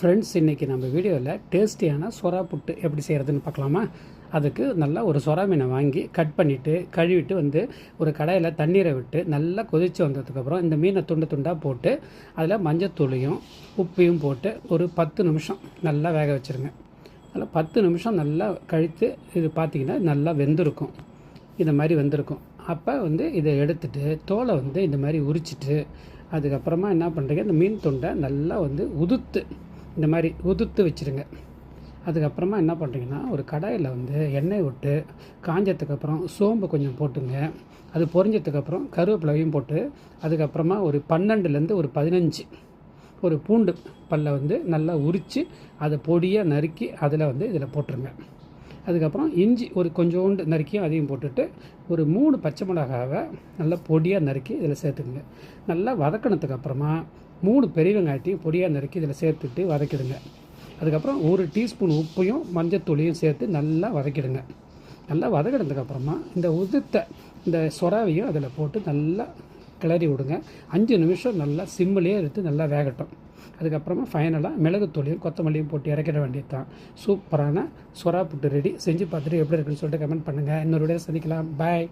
Friends இன்றைக்கி நம்ம வீடியோவில் டேஸ்டியான சொரா புட்டு எப்படி செய்கிறதுன்னு பார்க்கலாமா? அதுக்கு நல்லா ஒரு சொரா மீனை வாங்கி கட் பண்ணிவிட்டு கழுவிட்டு வந்து ஒரு கடையில் தண்ணீரை விட்டு நல்லா கொதித்து வந்ததுக்கப்புறம் இந்த மீனை துண்டு துண்டாக போட்டு அதில் மஞ்சத்தூளையும் உப்பையும் போட்டு ஒரு பத்து நிமிஷம் நல்லா வேக வச்சுருங்க. அதில் பத்து நிமிஷம் நல்லா கழித்து இது பார்த்திங்கன்னா நல்லா வெந்திருக்கும். இந்த மாதிரி வந்திருக்கும். அப்போ வந்து இதை எடுத்துட்டு தோலை வந்து இந்த மாதிரி உரிச்சிட்டு அதுக்கப்புறமா என்ன பண்ணுறீங்க இந்த மீன் துண்டை நல்லா வந்து உதுத்து இந்த மாதிரி உதுத்து வச்சுருங்க. அதுக்கப்புறமா என்ன பண்ணுறீங்கன்னா ஒரு கடாயில் வந்து எண்ணெய் விட்டு காஞ்சதுக்கப்புறம் சோம்பு கொஞ்சம் போட்டுங்க. அது பொரிஞ்சதுக்கப்புறம் கருவேப்பிலையும் போட்டு அதுக்கப்புறமா ஒரு பன்னெண்டுலேருந்து ஒரு பதினஞ்சு ஒரு பூண்டு பல்லை வந்து நல்லா உரித்து அதை பொடியாக நறுக்கி அதில் வந்து இதில் போட்டுருங்க. அதுக்கப்புறம் இஞ்சி ஒரு கொஞ்சோண்டு நறுக்கி அதையும் போட்டுட்டு ஒரு மூணு பச்சை மிளகாவை நல்லா பொடியாக நறுக்கி இதில் சேர்த்துக்குங்க. நல்லா வதக்கினதுக்கு அப்புறமா மூணு பெரிய வெங்காயத்தையும் பொடியாக நறுக்கி இதில் சேர்த்துட்டு வதக்கிடுங்க. அதுக்கப்புறம் ஒரு டீஸ்பூன் உப்பையும் மஞ்சத்தூளையும் சேர்த்து நல்லா வதக்கிடுங்க. நல்லா வதக்கினதுக்கப்புறமா இந்த உதுத்த இந்த சொராவையும் அதில் போட்டு நல்லா கிளறி விடுங்க. அஞ்சு நிமிஷம் நல்லா சிம்மிலே எடுத்து நல்லா வேகட்டும். அதுக்கப்புறமா ஃபைனலாக மிளகுத்தூளியும் கொத்தமல்லியும் போட்டு இறக்கிட வேண்டியது தான் சூப்பரான சுறா புட்டு ரெடி செஞ்சு பார்த்துட்டு எப்படி இருக்குன்னு சொல்லிட்டு கமெண்ட் பண்ணுங்கள் இன்னொரு விட சந்திக்கலாம். பாய்